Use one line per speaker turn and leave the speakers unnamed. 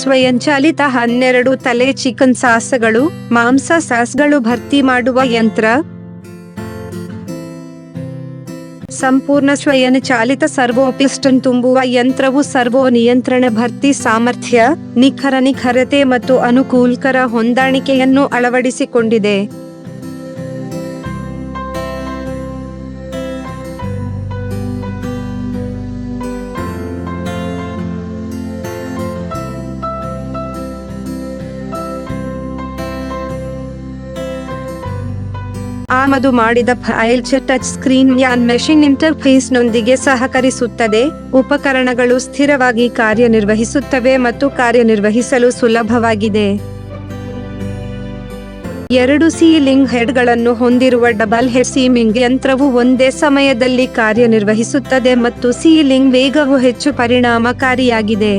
ಸ್ವಯಂಚಾಲಿತ ಹನ್ನೆರಡು ತಲೆ ಚಿಕನ್ ಸಾಸ್ಗಳು, ಮಾಂಸ ಸಾಸ್ಗಳು ಭರ್ತಿ ಮಾಡುವ ಯಂತ್ರ. ಸಂಪೂರ್ಣ ಸ್ವಯಂಚಾಲಿತ ಸರ್ವೋ ಪಿಸ್ಟನ್ ತುಂಬುವ ಯಂತ್ರವು ಸರ್ವೋ ನಿಯಂತ್ರಣ ಭರ್ತಿ ಸಾಮರ್ಥ್ಯ, ನಿಖರ ನಿಖರತೆ ಮತ್ತು ಅನುಕೂಲಕರ ಹೊಂದಾಣಿಕೆಯನ್ನು ಅಳವಡಿಸಿಕೊಂಡಿದೆ. ಆಮದು ಮಾಡಿದ ಫೈಲ್ ಟಚ್ ಸ್ಕ್ರೀನ್ ಯಾನ್ ಮೆಷಿನ್ ಇಂಟರ್ಫೇಸ್ನೊಂದಿಗೆ ಸಹಕರಿಸುತ್ತದೆ. ಉಪಕರಣಗಳು ಸ್ಥಿರವಾಗಿ ಕಾರ್ಯನಿರ್ವಹಿಸುತ್ತವೆ ಮತ್ತು ಕಾರ್ಯನಿರ್ವಹಿಸಲು ಸುಲಭವಾಗಿದೆ. ಎರಡು ಸೀಲಿಂಗ್ ಹೆಡ್ಗಳನ್ನು ಹೊಂದಿರುವ ಡಬಲ್ ಹೆಡ್ ಸೀಮಿಂಗ್ ಯಂತ್ರವು ಒಂದೇ ಸಮಯದಲ್ಲಿ ಕಾರ್ಯನಿರ್ವಹಿಸುತ್ತದೆ ಮತ್ತು ಸೀಲಿಂಗ್ ವೇಗವು ಹೆಚ್ಚು ಪರಿಣಾಮಕಾರಿಯಾಗಿದೆ.